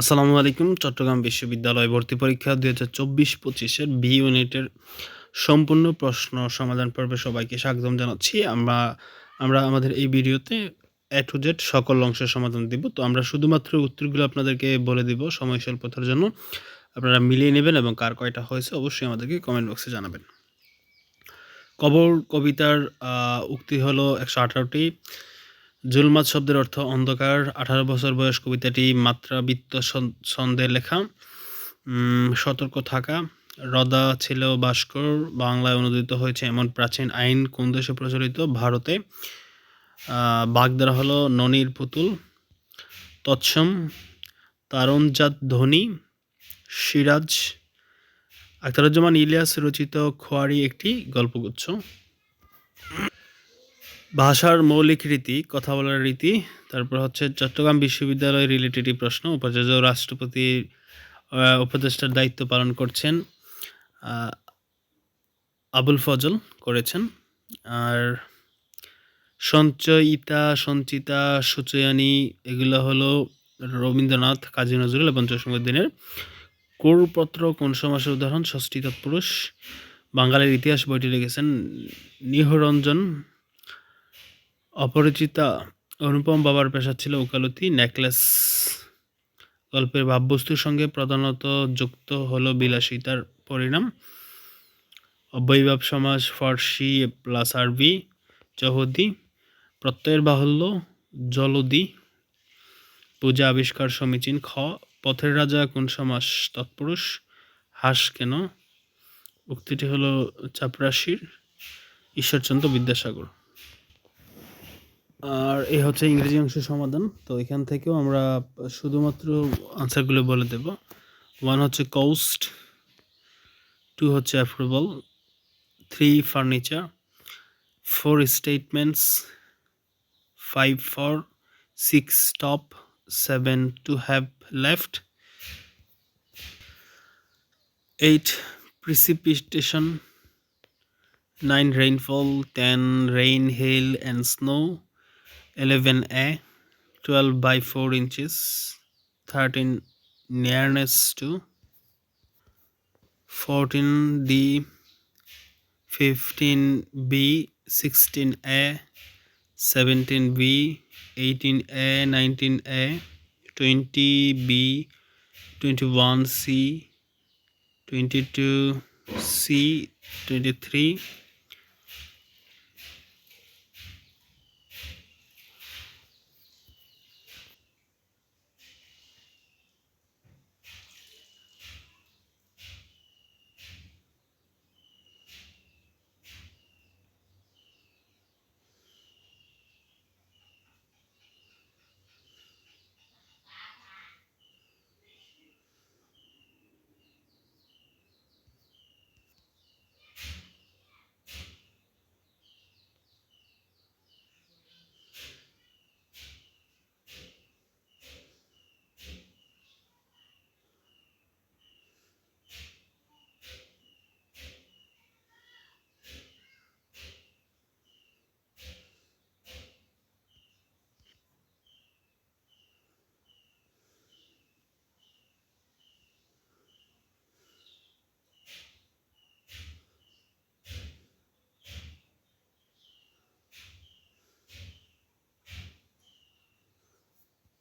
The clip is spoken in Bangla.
আসসালামু আলাইকুম, চট্টগ্রাম বিশ্ববিদ্যালয় ভর্তি পরীক্ষা দুই হাজার চব্বিশ পঁচিশের বি ইউনিটের সম্পূর্ণ প্রশ্ন সমাধান পর্বে সবাইকে স্বাগতম জানাচ্ছি। আমরা আমরা আমাদের এই ভিডিওতে এ টু জেড সকল অংশের সমাধান দিব। তো আমরা শুধুমাত্র উত্তরগুলো আপনাদেরকে বলে দিব সময় স্বল্পতার জন্য। আপনারা মিলিয়ে নেবেন এবং কার কয়টা হয়েছে অবশ্যই আমাদেরকে কমেন্ট বক্সে জানাবেন। কবর কবিতার উক্তি হলো একশো আঠারোটি। জুলমাত শব্দের অর্থ অন্ধকার। আঠারো বছর বয়স কবিতাটি মাত্রাবৃত্ত ছন- ছন্দে লেখা। সতর্ক থাকা। রদা ছিল ভাস্কর। বাংলায় অনুদিত হয়েছে এমন প্রাচীন আইন কোন দেশে প্রচলিত? ভারতে। বাগদারা হলো ননির পুতুল। তৎসম, তারণজাত ধ্বনি সিরাজ, আখতারুজ্জামান ইলিয়াস রচিত খোয়ারি একটি গল্পগুচ্ছ। ভাষার মৌলিক রীতি কথা বলার রীতি তারপর হচ্ছে চট্টগ্রাম বিশ্ববিদ্যালয় রিলেটেড প্রশ্ন উপাচার্য রাষ্ট্রপতির আহ, উপদেষ্টার দায়িত্ব পালন করছেন আবুল ফজল করেছেন। আর সঞ্চয়িতা সঞ্চিতা সুচয়ানী এগুলো হলো রবীন্দ্রনাথ কাজী নজরুল এবং জসীমউদ্দিনের কুরপত্র কোন সমাসের উদাহরণ? ষষ্ঠী তৎপুরুষ। বাঙালির ইতিহাস বইটি লিখেছেন নিহরঞ্জন অপরিচিতা অনুপম বাবার পেশা ছিল ওকালতি নেকলেস গল্পের ভাববস্তুর সঙ্গে প্রধানত যুক্ত হলো বিলাসিতার পরিণাম। অব্যয়ভাব সমাজ, ফার্সি, প্লাস আরবি চৌহদি প্রত্যয়ের বাহুল্য, জলদি, পূজা, আবিষ্কার, সমীচীন, খ, পথের রাজা, কোন সমাস তৎপুরুষ, হাস কেন? উক্তিটি হলো চাপরাশির ঈশ্বরচন্দ্র বিদ্যাসাগর। আর এই হচ্ছে ইংরেজি অংশের সমাধান। তো এখান থেকেও আমরা শুধুমাত্র আনসারগুলো বলে দেব। ওয়ান হচ্ছে কোস্ট টু হচ্ছে approval three furniture four statements five for six stop seven to have left eight precipitation 9 rainfall 10 rain, hail and snow 11a 12 by 4 inches 13 nearness to 14d 15b 16a 17b 18a 19a 20b 21c 22c 23